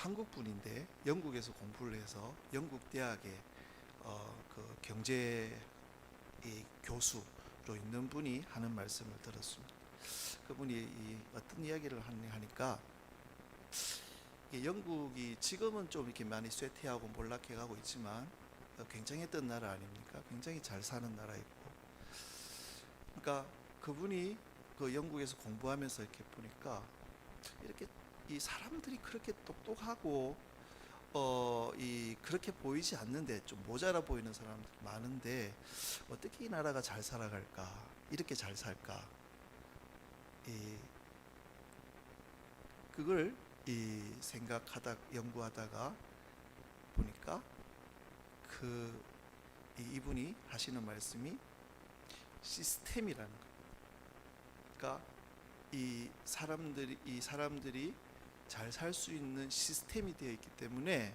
어, 한국 분인데 영국에서 공부를 해서 영국 대학에 어, 그 경제 이 교수로 있는 분이 하는 말씀을 들었습니다. 그분이 이 어떤 이야기를 하니까 영국이 지금은 좀 이렇게 많이 쇠퇴하고 몰락해 가고 있지만 어, 굉장했던 나라 아닙니까? 굉장히 잘 사는 나라이고. 그러니까 그분이 그 영국에서 공부하면서 이렇게 보니까 이렇게 이 사람들이 그렇게 똑똑하고 어 이 그렇게 보이지 않는데 좀 모자라 보이는 사람들 많은데 어떻게 이 나라가 잘 살아갈까? 이렇게 잘 살까? 이 그걸 이 생각하다 연구하다가 보니까 그 이- 이분이 하시는 말씀이 시스템이라는 거. 그러니까 이 사람들이 이 사람들이 잘 살 수 있는 시스템이 되어 있기 때문에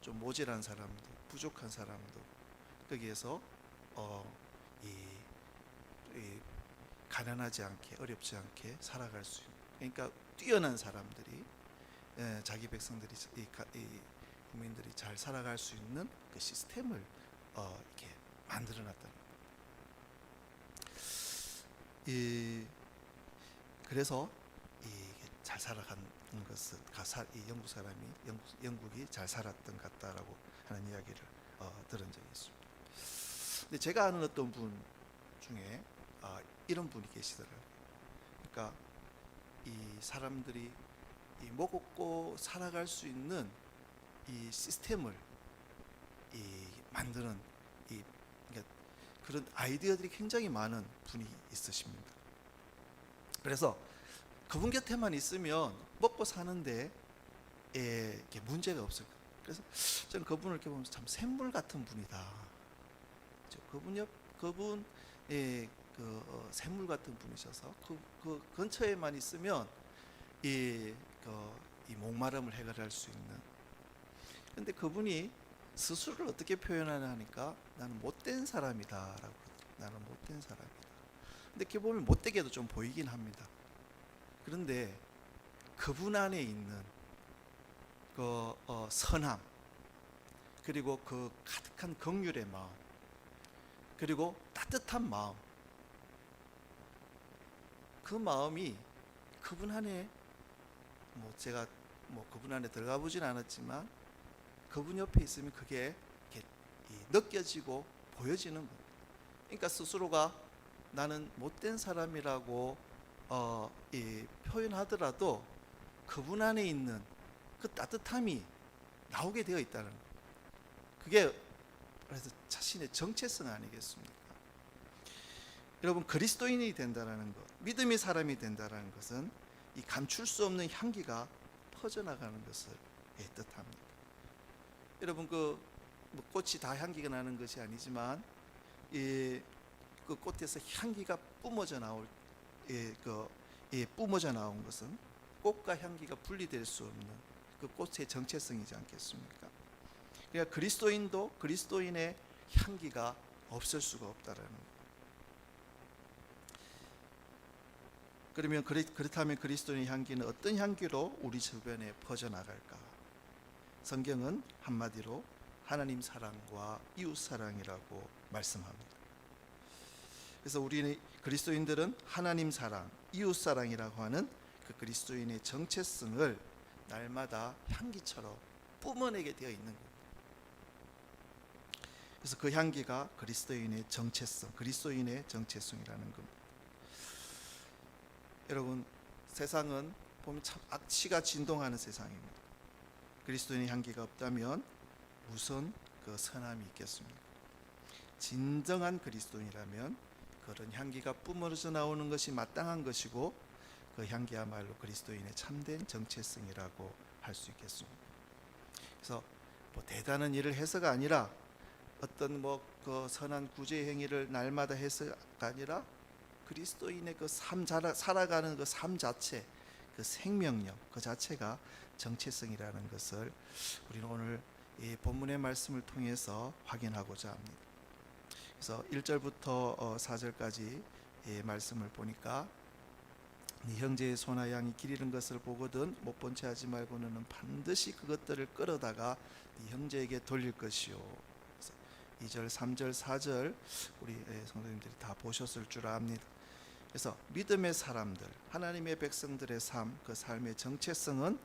좀 모자란 사람도 부족한 사람도 거기에서 어 이 이 가난하지 않게 어렵지 않게 살아갈 수 있는 그러니까 뛰어난 사람들이 예, 자기 백성들이 이, 가- 이 국민들이 잘 살아갈 수 있는 그 시스템을 어, 이렇게 만들어놨다는 이 그래서 이 잘 살아가는 것은 이 영국 사람이 영국, 영국이 잘 살았던 것 같다라고 하는 이야기를 어, 들은 적이 있습니다. 근데 제가 아는 어떤 분 중에 아, 이런 분이 계시더라고요. 그러니까 이 사람들이 이 먹고 살아갈 수 있는 이 시스템을 이 만드는 이 그러니까 그런 아이디어들이 굉장히 많은 분이 있으십니다. 그래서 그분 곁에만 있으면 먹고 사는데 예, 문제가 없을 거예요. 그래서 저는 그분을 이렇게 보면서 참 샘물 같은 분이다. 저 그분 옆 그분 예, 그 어, 샘물 같은 분이셔서 그, 그 근처에만 있으면 이, 그, 이 목마름을 해결할 수 있는. 근데 그분이 스스로를 어떻게 표현하냐 하니까 나는 못된 사람이다라고 나는 못된 사람이다. 근데 이렇게 보면 못되게도 좀 보이긴 합니다. 그런데 그분 안에 있는 그 어, 선함 그리고 그 가득한 긍휼의 마음 그리고 따뜻한 마음 그 마음이 그분 안에 뭐 제가 뭐 그분 안에 들어가 보진 않았지만 그분 옆에 있으면 그게 느껴지고 보여지는 거. 그러니까 스스로가 나는 못된 사람이라고 어, 이 표현하더라도 그분 안에 있는 그 따뜻함이 나오게 되어 있다는 거. 그게 그래서 자신의 정체성 아니겠습니까? 여러분 그리스도인이 된다라는 것, 믿음의 사람이 된다라는 것은 이 감출 수 없는 향기가 퍼져나가는 것을 예, 뜻합니다. 여러분 그뭐 꽃이 다 향기가 나는 것이 아니지만 이 그 꽃에서 향기가 뿜어져 나올 예, 그 예, 뿜어져 나온 것은 꽃과 향기가 분리될 수 없는 그 꽃의 정체성이지 않겠습니까? 그러니까 그리스도인도 그리스도인의 향기가 없을 수가 없다라는 거. 그러면 그리, 그렇다면 그리스도인의 향기는 어떤 향기로 우리 주변에 퍼져 나갈까? 성경은 한마디로 하나님 사랑과 이웃 사랑이라고 말씀합니다. 그래서 우리 그리스도인들은 하나님 사랑, 이웃 사랑이라고 하는 그 그리스도인의 정체성을 날마다 향기처럼 뿜어내게 되어 있는 겁니다. 그래서 그 향기가 그리스도인의 정체성, 그리스도인의 정체성이라는 겁니다. 여러분, 세상은 보면 참 악취가 진동하는 세상입니다. 그리스도인의 향기가 없다면 무슨 그 선함이 있겠습니까? 진정한 그리스도인이라면 그런 향기가 뿜어져 나오는 것이 마땅한 것이고 그 향기야말로 그리스도인의 참된 정체성이라고 할 수 있겠습니다. 그래서 뭐 대단한 일을 해서가 아니라 어떤 뭐 그 선한 구제 행위를 날마다 해서가 아니라 그리스도인의 그 삶 살아가는 그 삶 자체, 그 생명력 그 자체가 정체성이라는 것을 우리는 오늘 이 본문의 말씀을 통해서 확인하고자 합니다. 그래서 1절부터 4절까지 이 말씀을 보니까 네 형제의 소나 양이 기리는 것을 보거든 못 본 채 하지 말고 너는 반드시 그것들을 끌어다가 네 형제에게 돌릴 것이요. 그래서 2절, 3절, 4절 우리 예, 성도님들이 다 보셨을 줄 압니다. 그래서 믿음의 사람들, 하나님의 백성들의 삶, 그 삶의 정체성은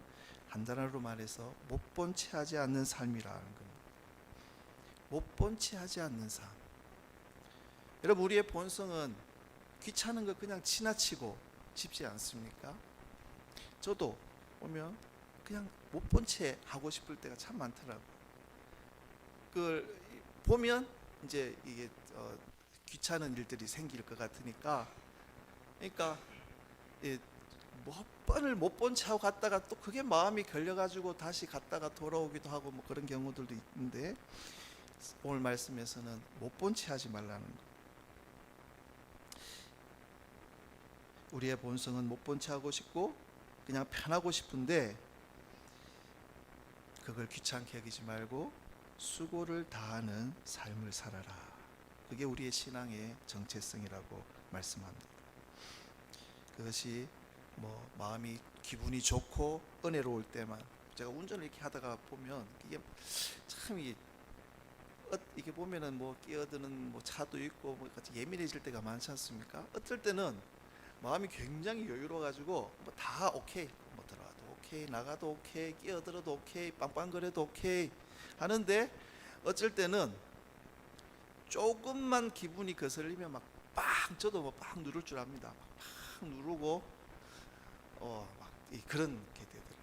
한 단어로 말해서 못 본 채 하지 않는 삶이라는 겁니다. 못 본 채 하지 않는 삶. 여러분 우리의 본성은 귀찮은 거 그냥 지나치고 싶지 않습니까? 저도 보면 그냥 못 본 채 하고 싶을 때가 참 많더라고. 그걸 보면 이제 이게 어, 귀찮은 일들이 생길 것 같으니까, 그러니까 예, 몇 번을 못 본 채 하고 갔다가 또 그게 마음이 걸려가지고 다시 갔다가 돌아오기도 하고 뭐 그런 경우들도 있는데 오늘 말씀에서는 못 본 채 하지 말라는 거. 우리의 본성은 못 본 채 하고 싶고 그냥 편하고 싶은데 그걸 귀찮게 여기지 말고 수고를 다하는 삶을 살아라. 그게 우리의 신앙의 정체성이라고 말씀합니다. 그것이 뭐 마음이 기분이 좋고 은혜로울 때만 제가 운전을 이렇게 하다가 보면 이게 참 이게 어, 이게 보면은 뭐 끼어드는 뭐 차도 있고 뭐 예민해질 때가 많지 않습니까? 어떨 때는 마음이 굉장히 여유로워 가지고 뭐 다 오케이. 뭐 들어가도 오케이 나가도 오케이 끼어들어도 오케이 빵빵거려도 오케이 하는데 어쩔 때는 조금만 기분이 거슬리면 막 빵 저도 뭐 빵 누를 줄 압니다. 막 누르고 어막 그런 게 되더라고요.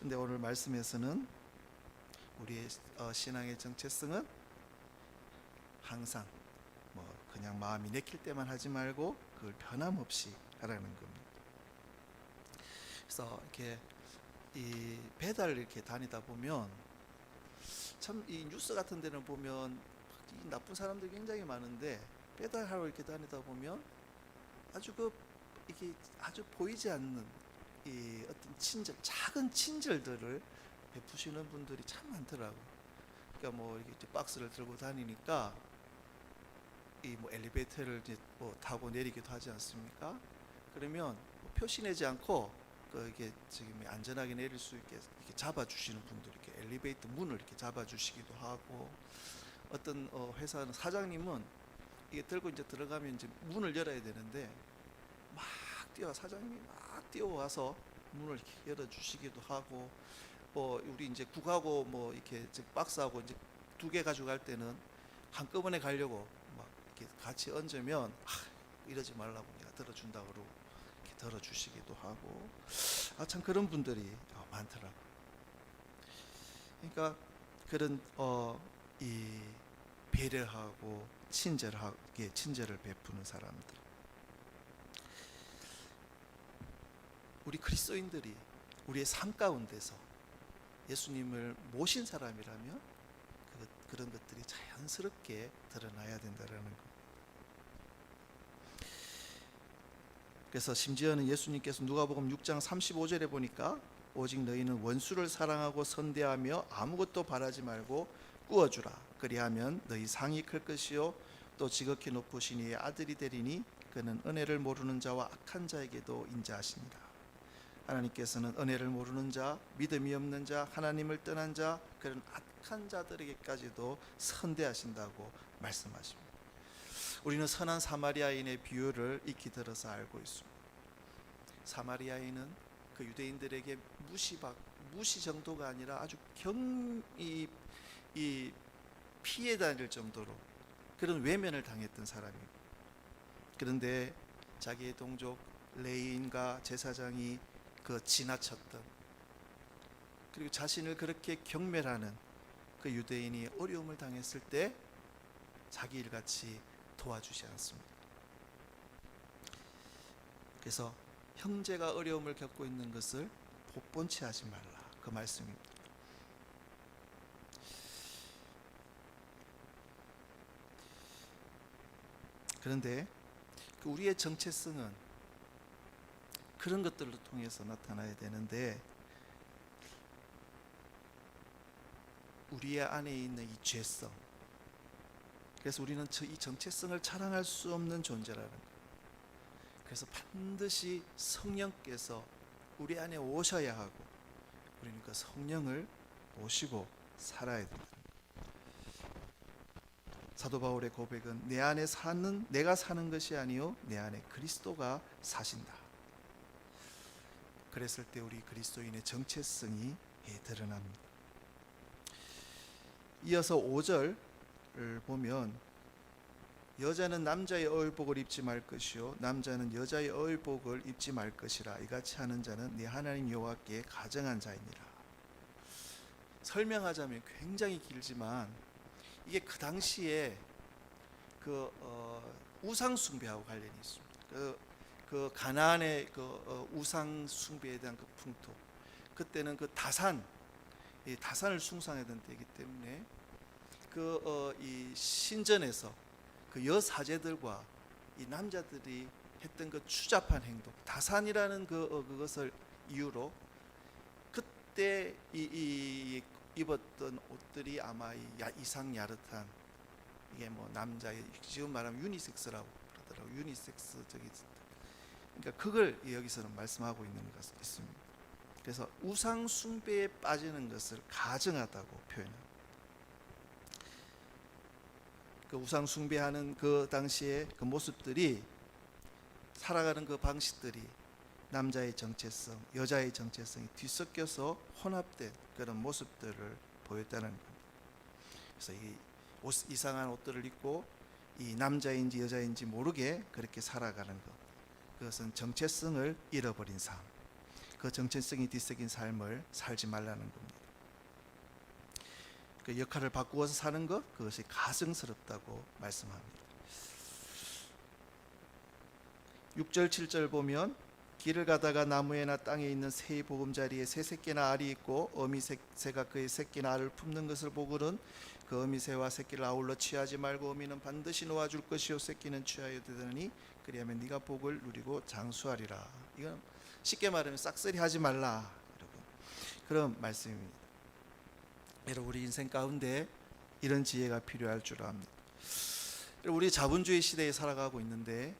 근데 오늘 말씀에서는 우리의 어, 신앙의 정체성은 항상 뭐 그냥 마음이 내킬 때만 하지 말고 그걸 변함없이 하라는 겁니다. 그래서 이렇게 이 배달 이렇게 다니다 보면 참 이 뉴스 같은 데는 보면 이 나쁜 사람들 굉장히 많은데 배달하러 이렇게 다니다 보면 아주 그 이게 아주 보이지 않는 이 어떤 친절 작은 친절들을 베푸시는 분들이 참 많더라고. 그러니까 뭐 이렇게 박스를 들고 다니니까 이뭐 엘리베이터를 이제 뭐 타고 내리기도 하지 않습니까? 그러면 뭐 표시 내지 않고 그 이게 지금 안전하게 내릴 수 있게 이렇게 잡아주시는 분들 이렇게 엘리베이터 문을 이렇게 잡아주시기도 하고 어떤 어 회사는 사장님은 이게 들고 이제 들어가면 이제 문을 열어야 되는데 막 뛰어 사장님이 막 뛰어와서 문을 이렇게 열어주시기도 하고 뭐 우리 이제 국하고 뭐 이렇게 즉 박스하고 이제 두 개 가져갈 때는 한꺼번에 가려고 막 이렇게 같이 얹으면 아, 이러지 말라고 내가 들어준다 그러고 이렇게 들어주시기도 하고 아 참 그런 분들이 어, 많더라고. 그러니까 그런 어 이 배려하고 친절하게 친절을 베푸는 사람들. 우리 그리스도인들이 우리의 삶 가운데서 예수님을 모신 사람이라면 그, 그런 것들이 자연스럽게 드러나야 된다라는 것. 그래서 심지어는 예수님께서 누가복음 6장 35절에 보니까 오직 너희는 원수를 사랑하고 선대하며 아무것도 바라지 말고 꾸어주라. 그리하면 너희 상이 클 것이요 또 지극히 높으신 이의 아들이 되리니 그는 은혜를 모르는 자와 악한 자에게도 인자하십니다. 하나님께서는 은혜를 모르는 자, 믿음이 없는 자, 하나님을 떠난 자, 그런 악한 자들에게까지도 선대하신다고 말씀하십니다. 우리는 선한 사마리아인의 비유를 익히 들어서 알고 있습니다. 사마리아인은 그 유대인들에게 무시받 무시 정도가 아니라 아주 경이 이 피해 다닐 정도로 그런 외면을 당했던 사람입니다. 그런데 자기의 동족 레인과 제사장이 그 지나쳤던 그리고 자신을 그렇게 경멸하는 그 유대인이 어려움을 당했을 때 자기 일같이 도와주지 않습니다. 그래서 형제가 어려움을 겪고 있는 것을 복본치 하지 말라 그 말씀입니다. 그런데 그 우리의 정체성은 그런 것들을 통해서 나타나야 되는데 우리의 안에 있는 이 죄성 그래서 우리는 저이 정체성을 자랑할 수 없는 존재라는 거 그래서 반드시 성령께서 우리 안에 오셔야 하고 우리는 그 성령을 모시고 살아야 된다. 사도 바울의 고백은 내 안에 사는 내가 사는 것이 아니요 내 안에 그리스도가 사신다. 그랬을 때 우리 그리스도인의 정체성이 예, 드러납니다. 이어서 5절을 보면 여자는 남자의 어울복을 입지 말 것이요 남자는 여자의 어울복을 입지 말 것이라 이같이 하는 자는 네 하나님 여호와께 가정한 자이니라. 설명하자면 굉장히 길지만 이게 그 당시에 그 어, 우상 숭배하고 관련이 있습니다. 그, 그 가나안의 그 어, 우상 숭배에 대한 그 풍토. 그때는 그 다산, 이 다산을 숭상하던 때이기 때문에 그 어, 이 신전에서 그 여사제들과 이 남자들이 했던 그 추잡한 행동, 다산이라는 그 어, 그것을 이유로 그때 이, 이 입었던 옷들이 아마 이 야, 이상 야릇한 이게 뭐 남자의 지금 말하면 유니섹스라고 그러더라고 유니섹스 저기 그러니까 그걸 여기서는 말씀하고 있는 것 있습니다. 그래서 우상 숭배에 빠지는 것을 가증하다고 표현합니다. 그 우상 숭배하는 그 당시의 그 모습들이 살아가는 그 방식들이 남자의 정체성, 여자의 정체성이 뒤섞여서 혼합된 그런 모습들을 보였다는 겁니다. 그래서 이 옷, 이상한 옷들을 입고 이 남자인지 여자인지 모르게 그렇게 살아가는 것. 그것은 정체성을 잃어버린 삶. 그 정체성이 뒤섞인 삶을 살지 말라는 겁니다. 그 역할을 바꾸어서 사는 것 그것이 가증스럽다고 말씀합니다. 6절 7절 보면 길을 가다가 나무에나 땅에 있는 새의 보금자리에 새 새끼나 알이 있고 어미 새- 새가 그의 새끼나 알을 품는 것을 보고는 그 어미 새와 새끼를 아울러 취하지 말고 어미는 반드시 놓아줄 것이요 새끼는 취하여 되더니 그리하면 네가 복을 누리고 장수하리라. 이건 쉽게 말하면 싹쓸이 하지 말라 여러분 그런 말씀입니다. 여러분 우리 인생 가운데 이런 지혜가 필요할 줄 압니다. 여러분, 우리 자본주의 시대에 살아가고 있는데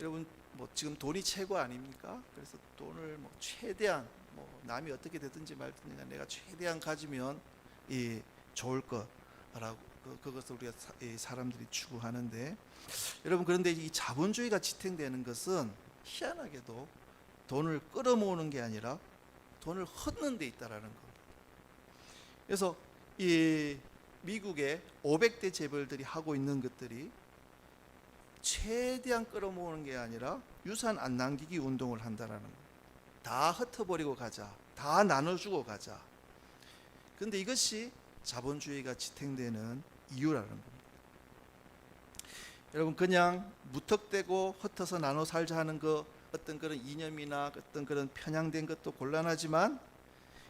여러분 뭐 지금 돈이 최고 아닙니까? 그래서 돈을 뭐 최대한 뭐 남이 어떻게 되든지 말든지 내가 최대한 가지면 이 좋을 거라고 그, 그것을 우리가 사람들이 추구하는데 여러분 그런데 이 자본주의가 지탱되는 것은 희한하게도 돈을 끌어모으는 게 아니라 돈을 헛는 데 있다라는 겁니다. 그래서 이 미국의 500대 재벌들이 하고 있는 것들이 최대한 끌어모으는 게 아니라 유산 안 남기기 운동을 한다라는 거예요. 다 흩어버리고 가자. 다 나눠주고 가자. 근데 이것이 자본주의가 지탱되는 이유라는 겁니다. 여러분 그냥 무턱대고 흩어서 나눠 살자 하는 그 어떤 그런 이념이나 어떤 그런 편향된 것도 곤란하지만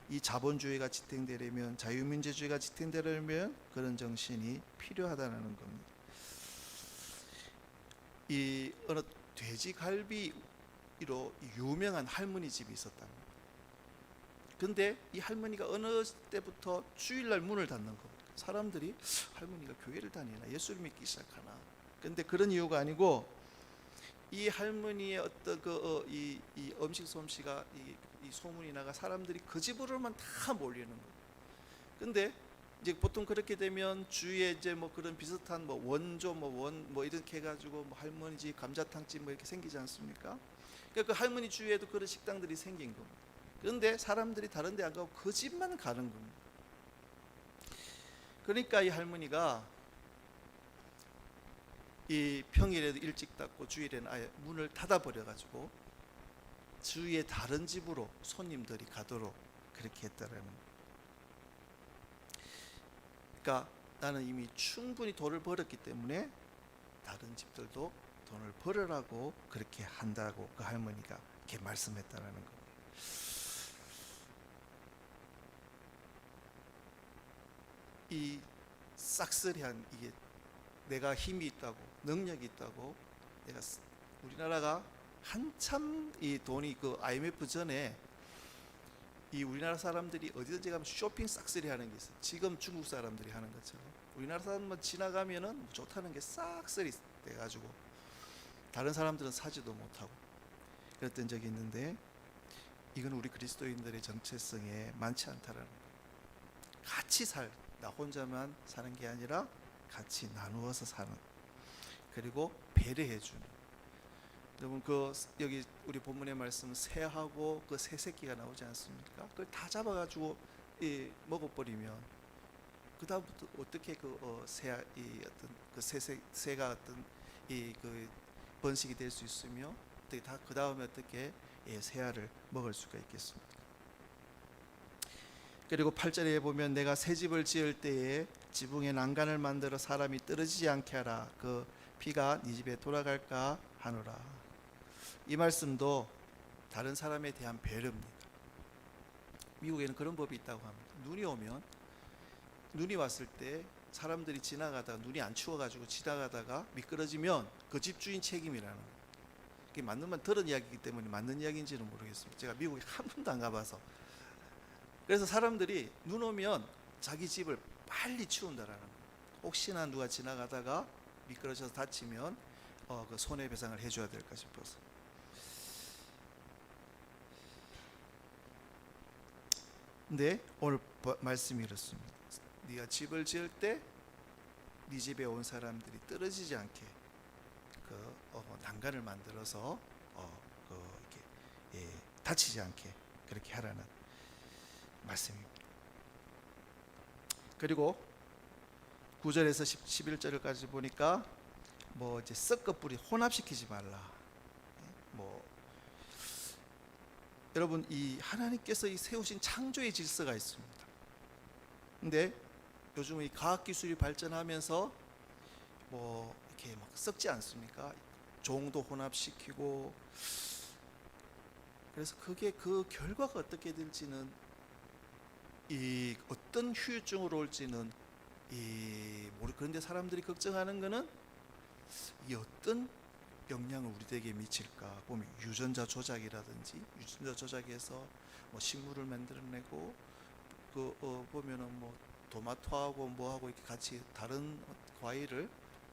이 자본주의가 지탱되려면 자유민주주의가 지탱되려면 그런 정신이 필요하다는 겁니다. 이 어느 돼지갈비로 유명한 할머니 집이 있었답니다. 근데 이 할머니가 어느 때부터 주일날 문을 닫는 겁니다. 사람들이 할머니가 교회를 다니나 예수를 믿기 시작하나. 근데 그런 이유가 아니고 이 할머니의 어떤 그이 이 음식 솜씨가 이, 이 소문이 나가 사람들이 그 집으로만 다 몰리는 거예요. 근데 이제 보통 그렇게 되면 주위에 이제 뭐 그런 비슷한 뭐 원조 뭐 원뭐 이렇게 해가지고 뭐 할머니 집 감자탕집 뭐 이렇게 생기지 않습니까? 그러니까 그 할머니 주위에도 그런 식당들이 생긴 겁니다. 그런데 사람들이 다른 데 안 가고 그 집만 가는 겁니다. 그러니까 이 할머니가 이 평일에도 일찍 닫고 주일에는 아예 문을 닫아 버려 가지고 주위의 다른 집으로 손님들이 가도록 그렇게 했다라는. 그러니까 나는 이미 충분히 돈을 벌었기 때문에 다른 집들도 돈을 벌으라고 그렇게 한다고 그 할머니가 이렇게 말씀했다라는 겁니다. 이 싹쓸이한 이게 내가 힘이 있다고 능력이 있다고 내가 쓰- 우리나라가 한참 이 돈이 그 IMF 전에 이 우리나라 사람들이 어디든지 가면 쇼핑 싹쓸이 하는 게 있어요. 지금 중국 사람들이 하는 것처럼 우리나라 사람만 지나가면은 좋다는 게 싹쓸이 돼 가지고 다른 사람들은 사지도 못하고 그랬던 적이 있는데 이건 우리 그리스도인들의 정체성에 많지 않다라는 거예요. 같이 살, 나 혼자만 사는 게 아니라 같이 나누어서 사는 그리고 배려해 주는 여러분 그 여기 우리 본문의 말씀 새하고 그 새 새끼가 나오지 않습니까? 그걸 다 잡아 가지고 이 먹어버리면 그 다음부터 어떻게 그새이 어떤 그새 새가 어떤 이 그 번식이 될 수 있으며 어떻게 다 그 다음에 어떻게 예, 새알을 먹을 수가 있겠습니까? 그리고 8절에 보면 내가 새 집을 지을 때에 지붕에 난간을 만들어 사람이 떨어지지 않게 하라. 그 피가 네 집에 돌아갈까 하노라. 이 말씀도 다른 사람에 대한 배려입니다. 미국에는 그런 법이 있다고 합니다. 눈이 오면 눈이 왔을 때 사람들이 지나가다가 눈이 안 추워가지고 지나가다가 미끄러지면 그 집주인 책임이라는. 그게 맞는 말 들은 이야기이기 때문에 맞는 이야기인지는 모르겠습니다. 제가 미국에 한 번도 안 가봐서 그래서 사람들이 눈 오면 자기 집을 빨리 치운다라는 거예요. 혹시나 누가 지나가다가 미끄러져서 다치면 어, 그 손해배상을 해줘야 될까 싶어서. 근데 오늘 버- 말씀이 이렇습니다. 네가 집을 지을 때 네 집에 온 사람들이 떨어지지 않게 그 어, 난간을 만들어서 어, 그 이렇게 예, 다치지 않게 그렇게 하라는 말씀입니다. 그리고 9절에서 10, 11절까지 보니까 뭐 이제 뿌리 혼합시키지 말라. 예, 뭐 여러분 이 하나님께서 이 세우신 창조의 질서가 있습니다. 근데 요즘 이 과학 기술이 발전하면서 뭐 이렇게 막 썩지 않습니까? 종도 혼합시키고 그래서 그게 그 결과가 어떻게 될지는 이 어떤 후유증으로 올지는 이 모르 그런데 사람들이 걱정하는 거는 이 어떤 영향을 우리에게 미칠까? 보면 유전자 조작이라든지 유전자 조작해서 뭐 식물을 만들어내고 그 어, 보면은 뭐 도마토하고 뭐하고 이렇게 같이 다른 과일을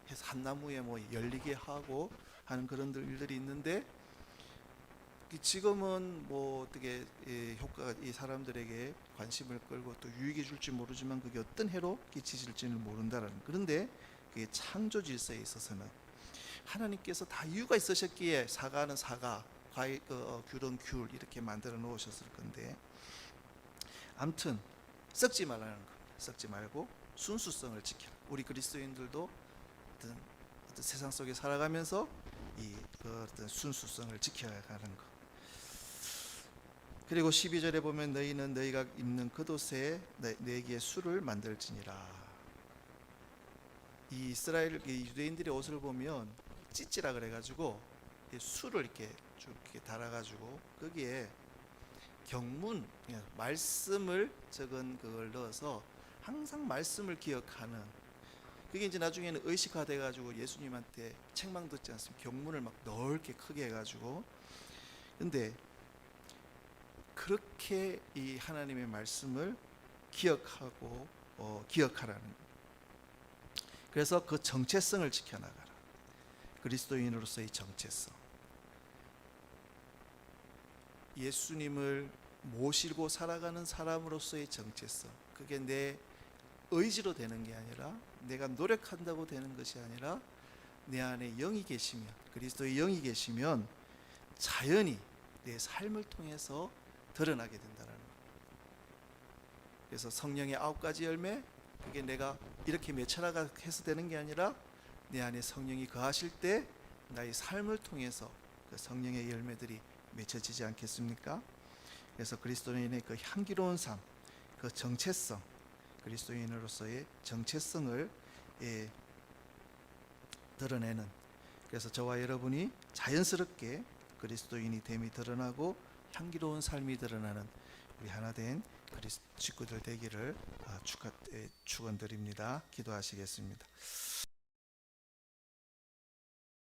해서 한 나무에 뭐 열리게 하고 하는 그런 일들이 있는데 이 지금은 뭐 어떻게 이 효과가 이 사람들에게 관심을 끌고 또 유익이 줄지 모르지만 그게 어떤 해로 끼치질지는 모른다라는 그런데 그게 창조 질서에 있어서는 하나님께서 다 이유가 있으셨기에 사과는 사과, 과일, 어, 귤은 귤 이렇게 만들어 놓으셨을 건데 아무튼 썩지 말라는 겁니다. 썩지 말고 순수성을 지켜라. 우리 그리스도인들도 어떤, 어떤 세상 속에 살아가면서 이 그 어떤 순수성을 지켜가는 것. 그리고 12절에 보면 너희는 너희가 입는 겉옷에 내- 내게 술을 만들지니라. 이 이스라엘 이 유대인들의 옷을 보면 찌찌라 그래가지고 이 술을 이렇게 쭉 이렇게 달아가지고 거기에 경문 예, 말씀을 적은 그걸 넣어서 항상 말씀을 기억하는 그게 이제 나중에는 의식화돼 가지고 예수님한테 책망 듣지 않습니까? 경문을 막 넓게 크게 해가지고 근데 그렇게 이 하나님의 말씀을 기억하고 어, 기억하라는 거예요. 그래서 그 정체성을 지켜나가라. 그리스도인으로서의 정체성. 예수님을 모시고 살아가는 사람으로서의 정체성. 그게 내 의지로 되는 게 아니라 내가 노력한다고 되는 것이 아니라 내 안에 영이 계시면 그리스도의 영이 계시면 자연히 내 삶을 통해서 드러나게 된다는. 그래서 성령의 아홉 가지 열매 그게 내가 이렇게 맺혀나가 해서 되는 게 아니라 내 안에 성령이 거하실 때 나의 삶을 통해서 그 성령의 열매들이 맺혀지지 않겠습니까? 그래서 그리스도인의 그 향기로운 삶, 그 정체성, 그리스도인으로서의 정체성을 예, 드러내는 그래서 저와 여러분이 자연스럽게 그리스도인이 됨이 드러나고 향기로운 삶이 드러나는 우리 하나 된 그리스 식구들 되기를 아, 축하, 에, 축원드립니다. 기도하시겠습니다.